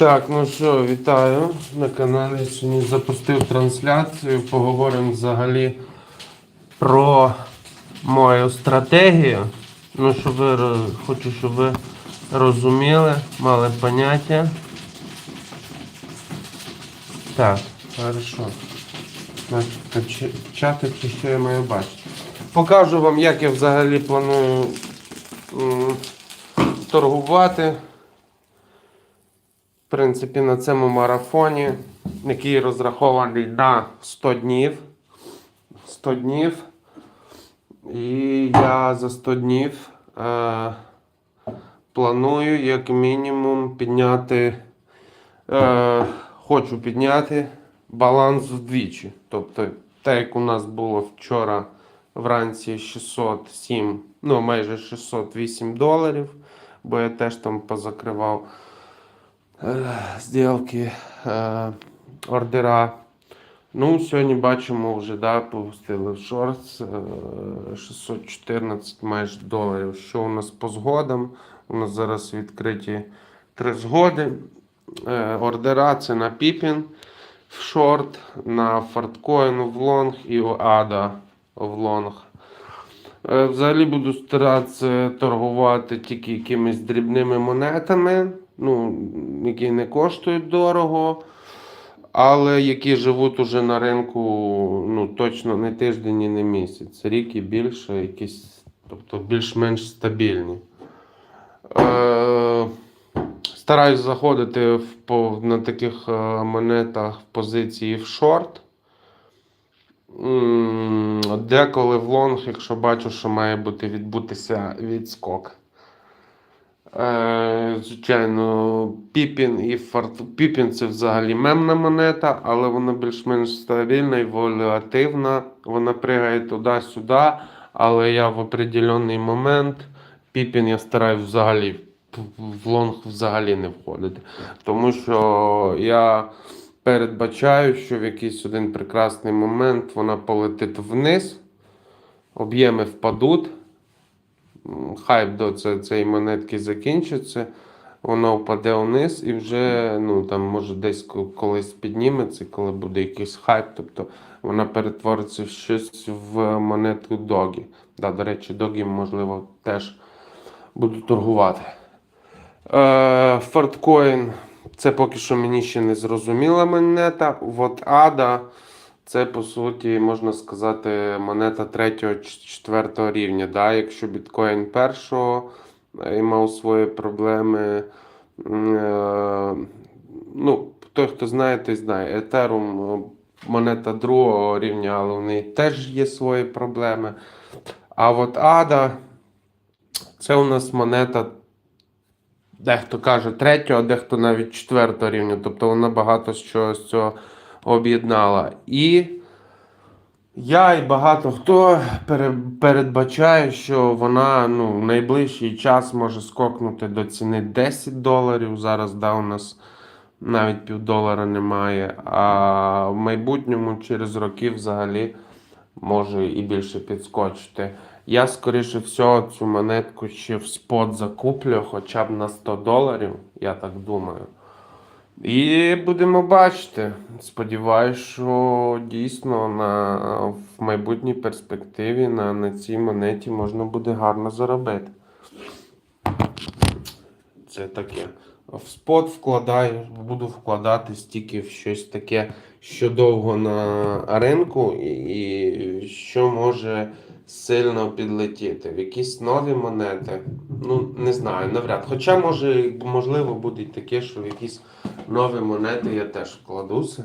Так, ну що, вітаю на каналі. Сьогодні запустив трансляцію. Поговоримо взагалі про мою стратегію. Ну, щоб ви хочу, щоб ви розуміли, мали поняття. Так, хорошо. Значить, почи- чи що я маю бачити. Покажу вам, як я взагалі планую торгувати. В принципі, на цьому марафоні, який розрахований на 100 днів. 100 днів. І я за 100 днів е, планую як мінімум підняти, е, хочу підняти баланс вдвічі. Тобто, те, як у нас було вчора вранці 607, ну майже 608 доларів, бо я теж там позакривав зділки, е, ордера. Ну, сьогодні бачимо вже, да, попустили в шортс е, 614 майже доларів. Що у нас по згодам? У нас зараз відкриті три згоди. Е, ордера це на Піпін в шорт, на фарткоін в лонг і у Ада в лонг. Е, Взагалі буду старатися торгувати тільки якимись дрібними монетами, ну, які не коштують дорого, але які живуть уже на ринку ну, точно не тиждень і не місяць. Рік і більше, якісь, тобто більш-менш стабільні. Е, стараюсь заходити в, по, на таких е, монетах в позиції в шорт. Деколи в лонг, якщо бачу, що має бути відбутися відскок. Е, звичайно, Піпін і Фарт... Піпін це взагалі мемна монета, але вона більш-менш стабільна і волативна. Вона пригає туди-сюди, але я в определенний момент Піпін я стараюсь взагалі в лонг взагалі не входити. Тому що я передбачаю, що в якийсь один прекрасний момент вона полетить вниз, об'єми впадуть. Хайп до цієї монетки закінчиться, вона впаде вниз і вже ну, там, може десь колись підніметься, коли буде якийсь хайп. Тобто вона перетвориться в щось в монету догі. Да, до речі, догі, можливо, теж буду торгувати. Е, Форткоін це поки що мені ще не зрозуміла монета. От Ада це по суті можна сказати монета 3-4 рівня. Да? Якщо біткоін першого е, і мав свої проблеми. е, Ну, той, хто знає, той знає. Етерум е, монета другого рівня, але в неї теж є свої проблеми. А от Ада це у нас монета Дехто каже третього, а дехто навіть четвертого рівня. Тобто вона багато з чого цього об'єднала. І я і багато хто пере- передбачає, що вона ну, в найближчий час може скокнути до ціни 10 доларів. Зараз да, у нас навіть півдолара немає. А в майбутньому через роки взагалі може і більше підскочити. Я, скоріше всього, цю монетку ще в спот закуплю, хоча б на 100 доларів, я так думаю. І будемо бачити. Сподіваюсь, що дійсно на, в майбутній перспективі на, на цій монеті можна буде гарно заробити. Це таке. В спот вкладаю, буду вкладати стільки в щось таке, що довго на ринку, і, і що може сильно підлетіти. В якісь нові монети. Ну, не знаю, навряд. Хоча може, можливо, буде таке, що в якісь нові монети я теж вкладуся.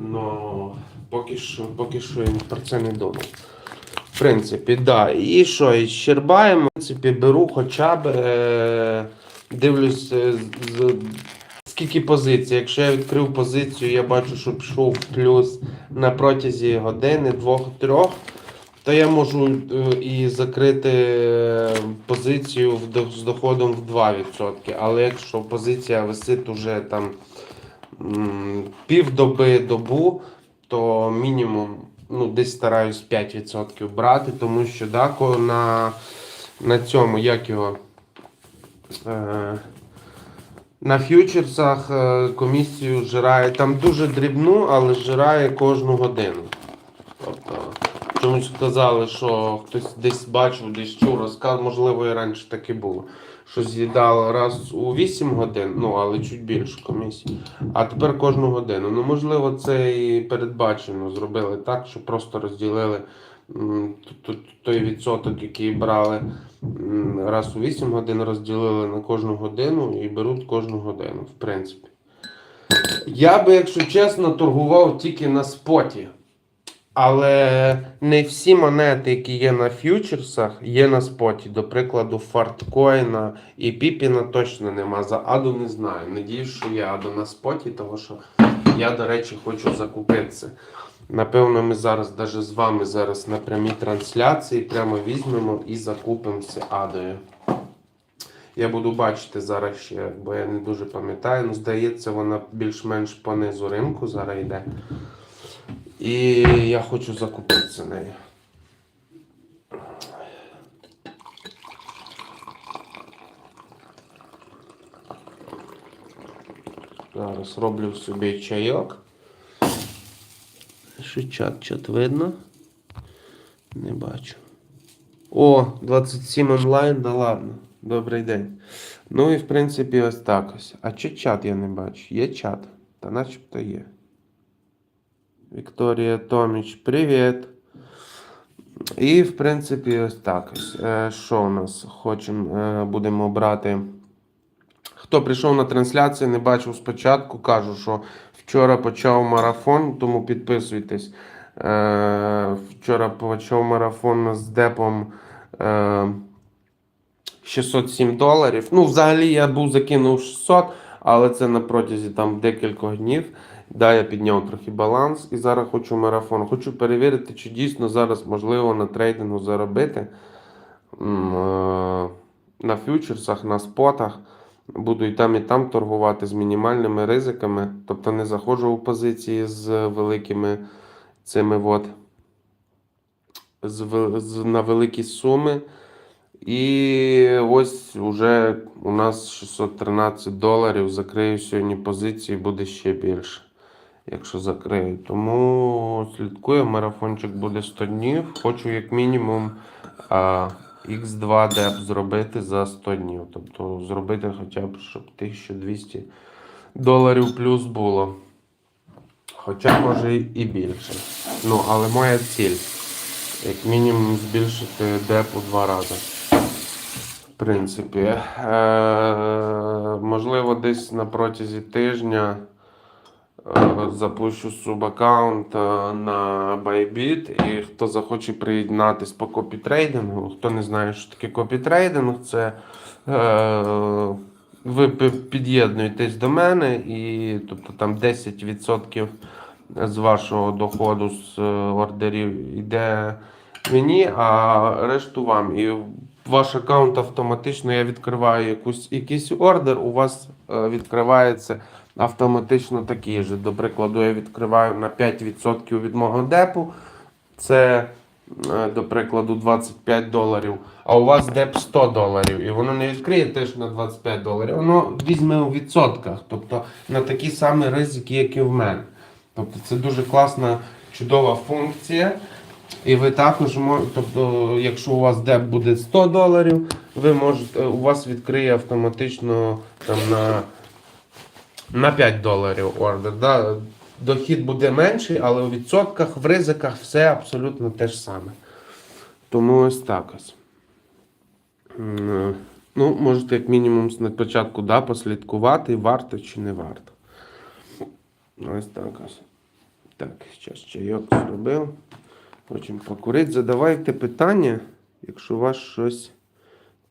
Но поки що, поки що я про це не думав. В принципі, да. І що, і щербаємо, в принципі, беру хоча б е, дивлюсь, е, з, скільки позицій. Якщо я відкрив позицію, я бачу, що пішов плюс на протязі години, двох-трьох, то я можу е, і закрити е, позицію з доходом в 2%. Але якщо позиція висить уже там півдоби, добу, то мінімум ну, десь стараюсь 5% брати, тому що да, на, на цьому, як його. Е, На ф'ючерсах е, комісію жирає там дуже дрібну, але жирає кожну годину. Тобто, чомусь сказали, що хтось десь бачив, десь чув розказ, можливо, і раніше так і було. Що з'їдало раз у 8 годин, ну але чуть більше комісії. А тепер кожну годину. Ну, можливо, це і передбачено зробили так, що просто розділили той відсоток, який брали раз у 8 годин, розділили на кожну годину і беруть кожну годину, в принципі. Я би, якщо чесно, торгував тільки на споті. Але не всі монети, які є на ф'ючерсах, є на споті. До прикладу, фарткоїна і Піпіна точно нема. За Аду не знаю. Надіюсь, що є Аду на споті, тому що я, до речі, хочу закупитися. Напевно, ми зараз навіть з вами зараз на прямій трансляції прямо візьмемо і закупимося Адою. Я буду бачити зараз ще, бо я не дуже пам'ятаю. Ну, здається, вона більш-менш по низу ринку зараз йде. І я хочу закупитися нею. Зараз роблю собі чайок. Що чат, чат видно? Не бачу. О, 27 онлайн, да ладно. Добрий день. Ну і в принципі ось так ось. А чи чат я не бачу? Є чат. Та начебто є. Вікторія Томіч, привіт. І, в принципі, ось так ось. Е, Що у нас? Хочемо, е, будемо брати. Хто прийшов на трансляцію, не бачив спочатку, кажу, що вчора почав марафон, тому підписуйтесь. Е, Вчора почав марафон з депом е, 607 доларів. Ну, взагалі я був закинув 600, але це на протязі там декількох днів. Да, я підняв трохи баланс і зараз хочу марафон. Хочу перевірити, чи дійсно зараз можливо на трейдингу заробити е, на фьючерсах, на спотах. Буду і там, і там торгувати з мінімальними ризиками. Тобто не заходжу у позиції з великими цими от, з, з, на великі суми. І ось уже у нас 613 доларів. Закрию сьогодні позиції, буде ще більше, якщо закрию. Тому слідкую, марафончик буде 100 днів. Хочу як мінімум а, X2 деп зробити за 100 днів. Тобто зробити хоча б, щоб 1200 доларів плюс було. Хоча може і більше. Ну, але моя ціль. Як мінімум збільшити деп у два рази. В принципі, е, можливо, десь на протязі тижня запущу субаккаунт е, на Bybit. І хто захоче приєднатись по копітрейдингу, хто не знає, що таке копітрейдинг, це е, ви під'єднуєтесь до мене, і тобто там 10% з вашого доходу з е, ордерів йде мені, а решту вам. І ваш аккаунт автоматично я відкриваю якусь, якийсь ордер, у вас е, відкривається автоматично такий же. До прикладу, я відкриваю на 5% від мого депу. Це, е, до прикладу, 25 доларів. А у вас деп 100 доларів. І воно не відкриє теж на 25 доларів. Воно візьме у відсотках. Тобто на такі самі ризики, як і в мене. Тобто це дуже класна, чудова функція. І ви також можете, тобто, якщо у вас деп буде 100 доларів, ви можете, у вас відкриє автоматично там на, на 5 доларів ордер. Да? Дохід буде менший, але у відсотках, в ризиках все абсолютно те ж саме. Тому ось так ось. Ну, можете як мінімум на початку да, послідкувати, варто чи не варто. Ось так ось. Так, зараз чайок зробив. Хочемо покурити. Задавайте питання, якщо вас щось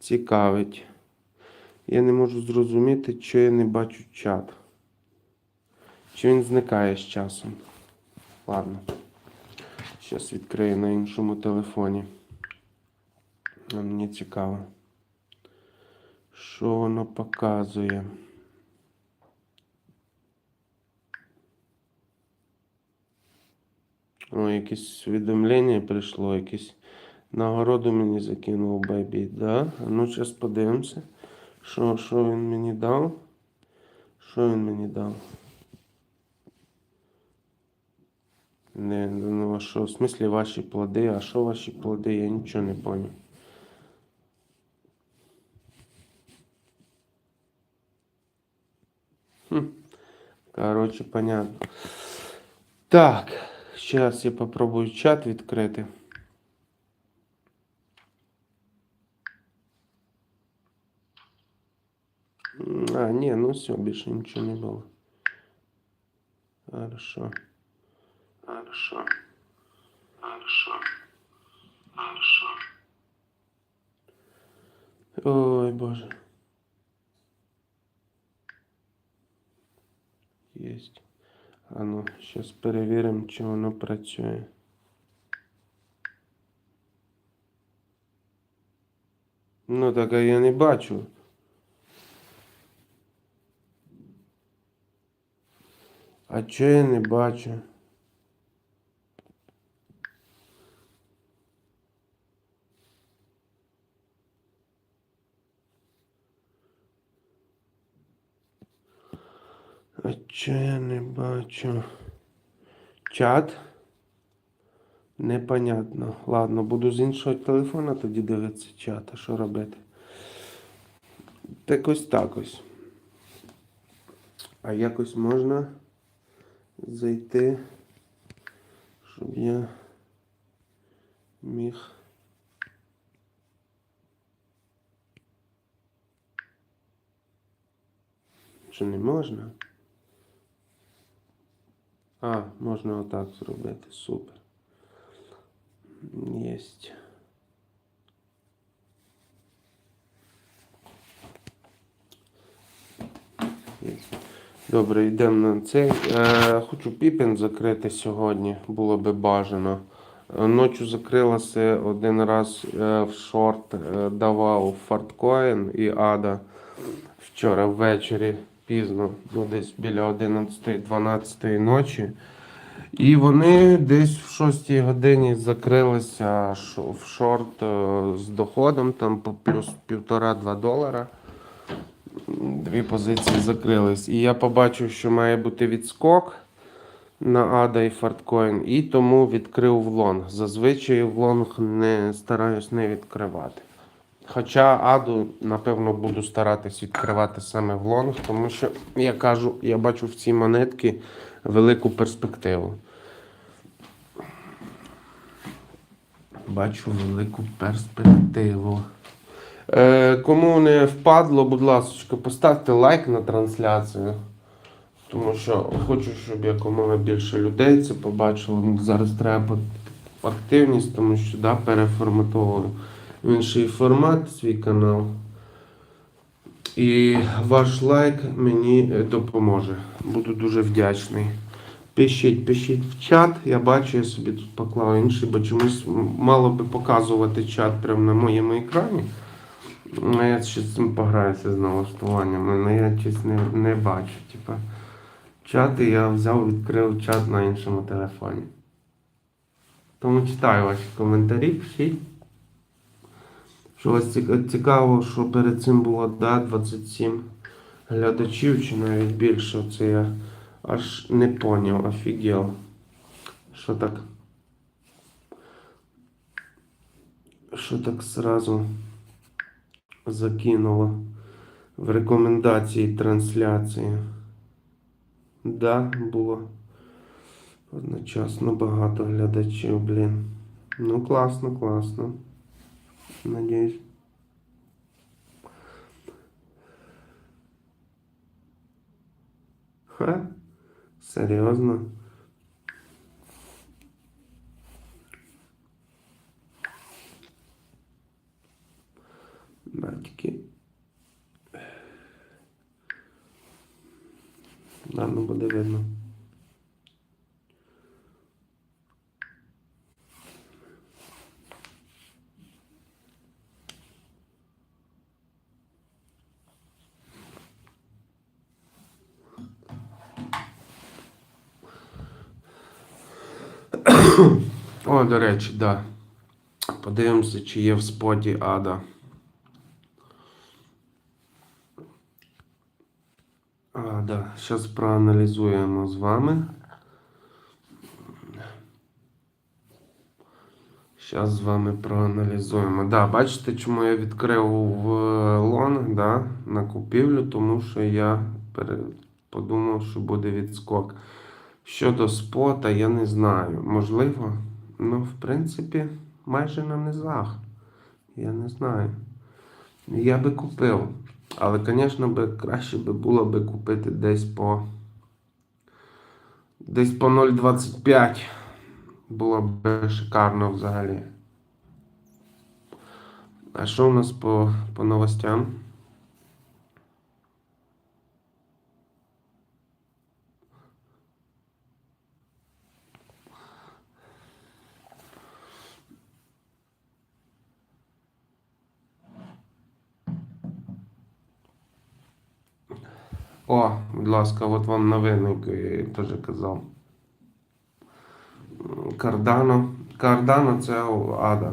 цікавить. Я не можу зрозуміти, що я не бачу чат. Чи він зникає з часом. Ладно. Зараз відкрию на іншому телефоні. А Мені цікаво. Що воно показує? О, якесь повідомлення прийшло, якесь нагороду мені закинув Байбіт, да? Ну зараз подивимося, що, що він мені дав. Що він мені дав? Не, ну а що, в смислі ваші плоди? А що ваші плоди? Я нічого не поняв. Хм. Короче, понятно. Так, сейчас я попробую чат відкрити. А, ні, ну все, більше нічого не було. Хорошо. Хорошо. Хорошо. Хорошо. Ой, Боже. Єсть. А ну, зараз перевіримо, чи воно працює. Ну, так а я не бачу. А чого я не бачу? А чого я не бачу? Чат? Непонятно. Ладно, буду з іншого телефона тоді дивитися чат, а що робити? Так ось так ось. А якось можна зайти, щоб я міг. Чи не можна? А, можна отак зробити. Супер. Єсть. Добре, йдемо на цей. Е, хочу піпін закрити сьогодні, було би бажано. Ночі закрилася один раз е, в шорт, е, давав фарткоін і ада вчора ввечері пізно, ну десь біля 11-12 ночі. І вони десь в 6 годині закрилися в шорт е, з доходом там по плюс 1,5-2 долара. Дві позиції закрились. І я побачив, що має бути відскок на Ада і Фарткоін, і тому відкрив в лонг. Зазвичай в лонг не стараюсь не відкривати. Хоча Аду, напевно, буду старатись відкривати саме в лонг, тому що я кажу, я бачу в цій монетці велику перспективу. Бачу велику перспективу. Е, кому не впадло, будь ласка, поставте лайк на трансляцію. Тому що хочу, щоб якомога більше людей це побачило. Зараз треба активність, тому що да, переформатовую інший формат свій канал. І ваш лайк мені е, допоможе. Буду дуже вдячний. Пишіть, пишіть в чат. Я бачу, я собі тут поклав інший, бо чомусь мало би показувати чат прямо на моєму екрані. Ну, Я ще з цим пограюся з налаштуваннями, але я щось не, не бачу. Типа, чати я взяв, відкрив чат на іншому телефоні. Тому читаю ваші коментарі, пишіть. Що цікаво, що перед цим було да, 27 глядачів чи навіть більше. Це я аж не поняв, офігел. Що так? Що так сразу закинуло в рекомендації трансляції. Да, було одночасно багато глядачів, блін. Ну, класно, класно. Надіюсь. Ха? Серйозно? Батьки. Ладно, буде видно. О, до речі, да. Подивимося, чи є в споті ада. да. Зараз проаналізуємо з вами. Зараз з вами проаналізуємо. Да, бачите, чому я відкрив в лонг да, на купівлю, тому що я подумав, що буде відскок. Щодо спота, я не знаю. Можливо, ну, в принципі, майже на низах. Я не знаю. Я би купив. Але, звісно, би, краще би було би купити десь по. Десь по 0,25. Було б шикарно взагалі. А що у нас по, по новостям? О, будь ласка, от вам новини, я теж казав. Кардано. Кардано це ада.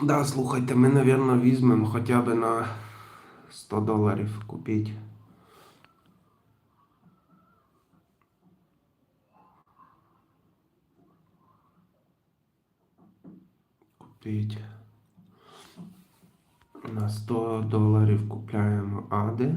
Да, слухайте, ми, мабуть, візьмемо хоча б на 100 доларів купіть. Купіть. На 100 доларів купляємо ади.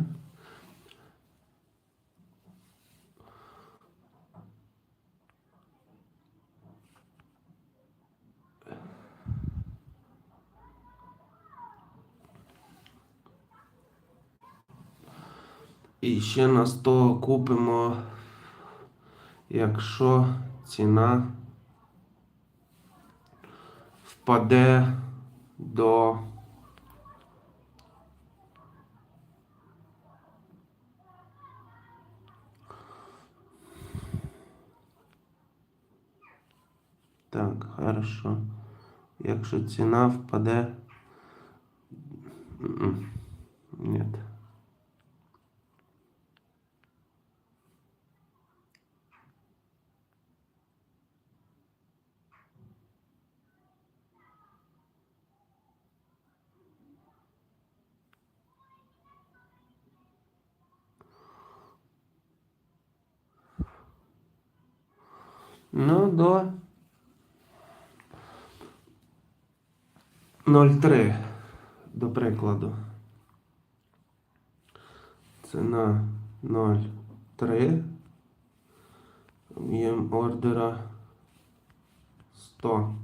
І ще на 100 купимо, якщо ціна впаде до Так, хорошо. Якщо ціна впаде. Нет. Ну, до 0,3, до прикладу. Ціна 0,3. Об'єм ордера 100.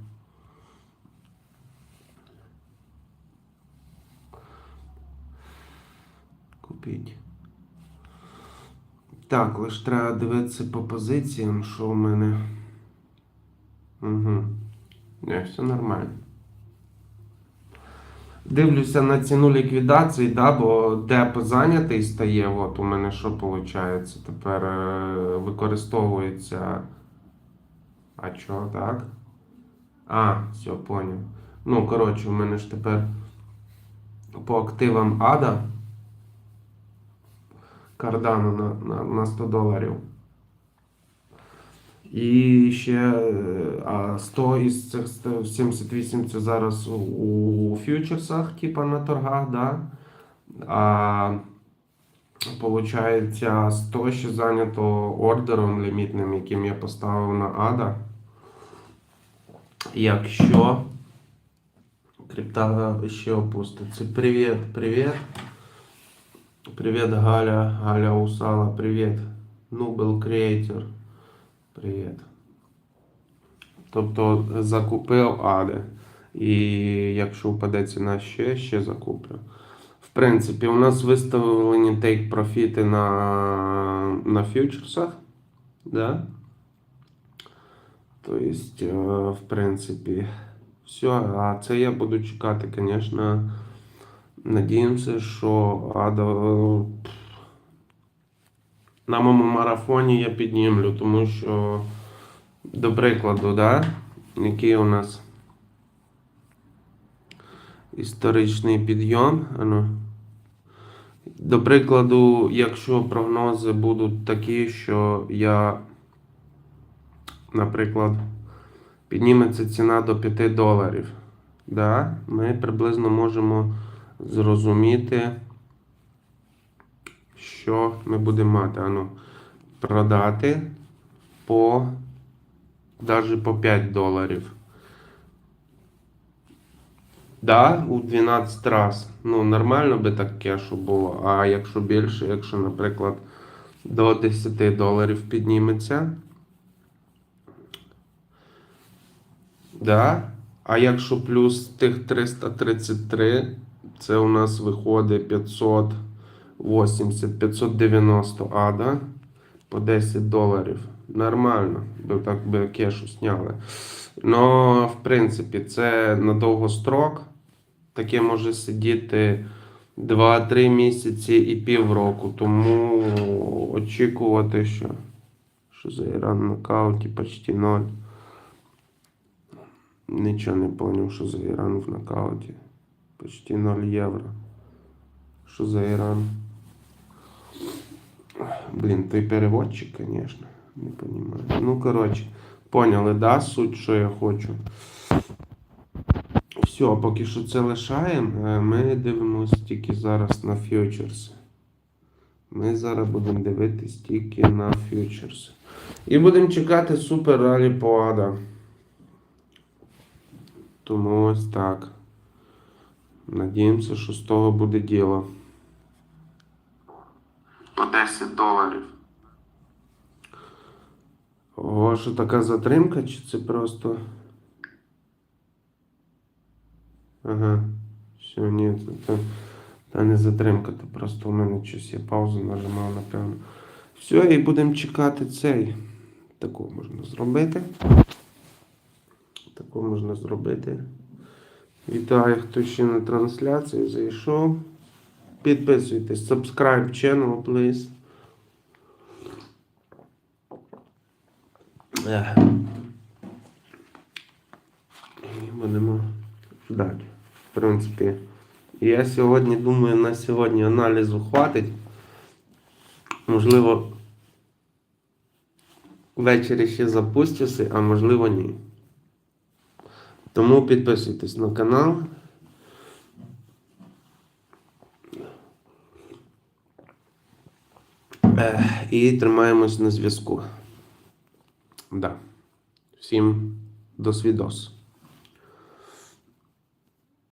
Купіть. Так, лише треба дивитися по позиціям, що в мене. Угу. Не, все нормально. Дивлюся на ціну ліквідації, да, бо деп зайнятий стає. От у мене що виходить? Тепер е, використовується. А що, так? А, все, поняв. Ну, коротше, у мене ж тепер по активам ада. Кардано на, на, на 100 доларів. І ще е, 100 із цих 78 це зараз у, фьючерсах, типа на торгах, да? А Получається, 100 ще зайнято ордером лімітним, яким я поставив на ADA. Якщо крипта ще опуститься. Привіт, привіт. Привіт, Галя, Галя Усала, привіт. Nubel Creator. Привіт. Тобто закупив ади. І якщо впаде ціна ще, ще закуплю. В принципі, у нас виставлені take профіти на, на фьючерсах. Да? Тобто, е, в принципі, все. А це я буду чекати, звісно. Надіємося, що Ада е, на моєму марафоні я піднімлю, тому що, до прикладу, да, який у нас історичний підйом. Ану. До прикладу, якщо прогнози будуть такі, що я, наприклад, підніметься ціна до 5 доларів, да, ми приблизно можемо зрозуміти, що ми будемо мати. Ану, продати по навіть по 5 доларів. Да, у 12 раз. Ну, нормально би так кешу було. А якщо більше, якщо, наприклад, до 10 доларів підніметься. Да. А якщо плюс тих 333, це у нас виходить 580, 590 ада по 10 доларів. Нормально, так би кешу сняли. Ну, в принципі, це на довгострок. Таке може сидіти 2-3 місяці і півроку. Тому очікувати, що, що за Іран нокауті почти ноль. Нічого не зрозумів, що за Іран в нокауті. Почти 0 євро. Що за Іран? Блін, той переводчик, звісно. Не розумію. Ну, коротше, поняли, да, суть, що я хочу. Все, поки що це лишаємо. Е, Ми дивимося тільки зараз на фьючерси. Ми зараз будемо дивитись тільки на фьючерси. І будемо чекати супер ралі по ада. Тому ось так. Надіємося, що з того буде діло. По 10 доларів. О, що така затримка, чи це просто. Ага. Все, ні, це, це не затримка, це просто у мене щось я паузу нажимав, напевно. Все, і будемо чекати цей. Таку можна зробити. Таку можна зробити. Вітаю, хто ще на трансляцію зайшов. Підписуйтесь, subscribe channel, please. І будемо ждати. В принципі, я сьогодні думаю, на сьогодні аналізу хватить. Можливо, ввечері ще запустюся, а можливо ні. Тому підписуйтесь на канал. Ех, І тримаємось на зв'язку. Да. Всім до свідос.